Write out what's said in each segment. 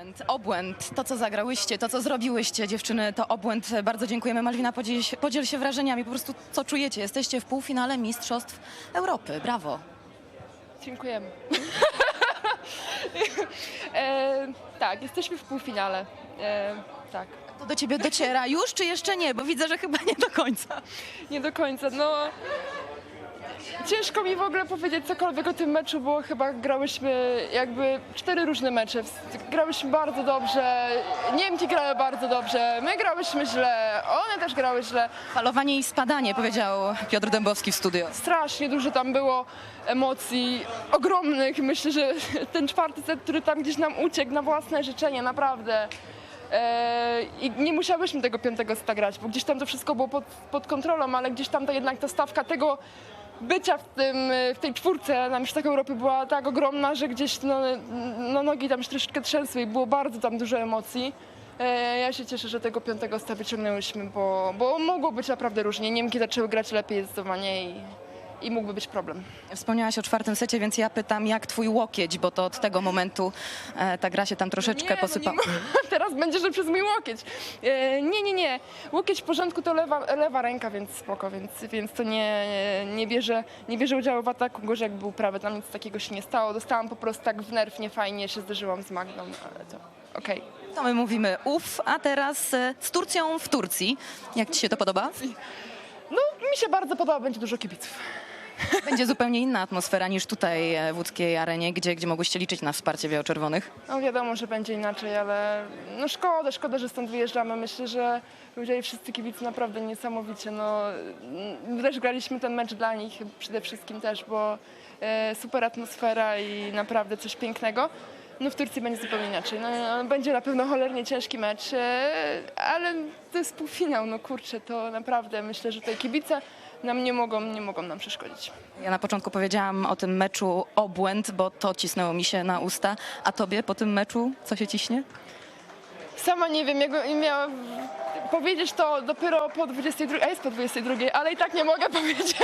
Obłęd, obłęd, to co zagrałyście, to co zrobiłyście dziewczyny, to obłęd. Bardzo dziękujemy. Malwina, podziel się, podziel się wrażeniami, po prostu co czujecie? Jesteście w półfinale Mistrzostw Europy, brawo. Dziękujemy. e, tak, jesteśmy w półfinale. E, tak. To do ciebie dociera już, czy jeszcze nie? Bo widzę, że chyba nie do końca. Nie do końca, no... Ciężko mi w ogóle powiedzieć cokolwiek o tym meczu, bo chyba grałyśmy jakby cztery różne mecze. Grałyśmy bardzo dobrze, Niemki grały bardzo dobrze, my grałyśmy źle, one też grały źle. Falowanie i spadanie, powiedział Piotr Dębowski w studio. strasznie dużo tam było emocji ogromnych. Myślę, że ten czwarty set, który tam gdzieś nam uciekł na własne życzenie, naprawdę. E, I nie musiałyśmy tego piątego seta grać, bo gdzieś tam to wszystko było pod, pod kontrolą, ale gdzieś tam to jednak ta stawka tego bycia w, tym, w tej czwórce na Mistrzostwach Europy była tak ogromna, że gdzieś no, no, nogi tam się troszeczkę trzęsły i było bardzo tam dużo emocji. E, Ja się cieszę, że tego piątego seta wyciągnęłyśmy, bo, bo mogło być naprawdę różnie. Niemki zaczęły grać lepiej zdecydowanie i, i mógłby być problem. Wspomniałaś o czwartym secie, więc ja pytam, jak twój łokieć, bo to od tego momentu e, ta gra się tam troszeczkę Nie, posypała. No nie, teraz będzie, że przez mój łokieć. E, nie, nie, nie. Łokieć w porządku to lewa, lewa ręka, więc spoko, więc, więc to nie, nie, bierze, nie bierze udziału w ataku. Gorzej jak był prawy, tam nic takiego się nie stało. Dostałam po prostu tak w nerw, niefajnie się zderzyłam z Magdą, ale to okej. To my mówimy uf, a teraz e, z Turcją w Turcji. Jak ci się to podoba? No, mi się bardzo podoba, będzie dużo kibiców. Będzie zupełnie inna atmosfera niż tutaj e, w łódzkiej arenie, gdzie, gdzie mogłyście liczyć na wsparcie biało-czerwonych. No wiadomo, że będzie inaczej, ale no szkoda, szkoda, że stąd wyjeżdżamy. Myślę, że ludzie i wszyscy kibice naprawdę niesamowicie. No, też graliśmy ten mecz dla nich przede wszystkim też, bo e, super atmosfera i naprawdę coś pięknego. No w Turcji będzie zupełnie inaczej. No, no, będzie na pewno cholernie ciężki mecz, e, ale to jest półfinał, no kurczę, to naprawdę myślę, że tutaj kibice nam nie mogą, nie mogą nam przeszkodzić. Ja na początku powiedziałam o tym meczu obłęd, bo to cisnęło mi się na usta. A tobie po tym meczu co się ciśnie? Sama nie wiem, miała powiedzieć to dopiero po 22, a jest po 22, ale i tak nie mogę powiedzieć.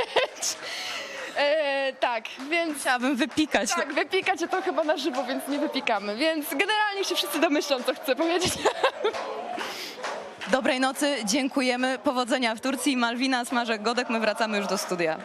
E, tak, więc Chciałabym wypikać. tak, wypikacie to chyba na żywo, więc nie wypikamy. Więc generalnie się wszyscy domyślą, co chcę powiedzieć. Dobrej nocy, dziękujemy. Powodzenia w Turcji. Malwina Smażek-Godek, my wracamy już do studia.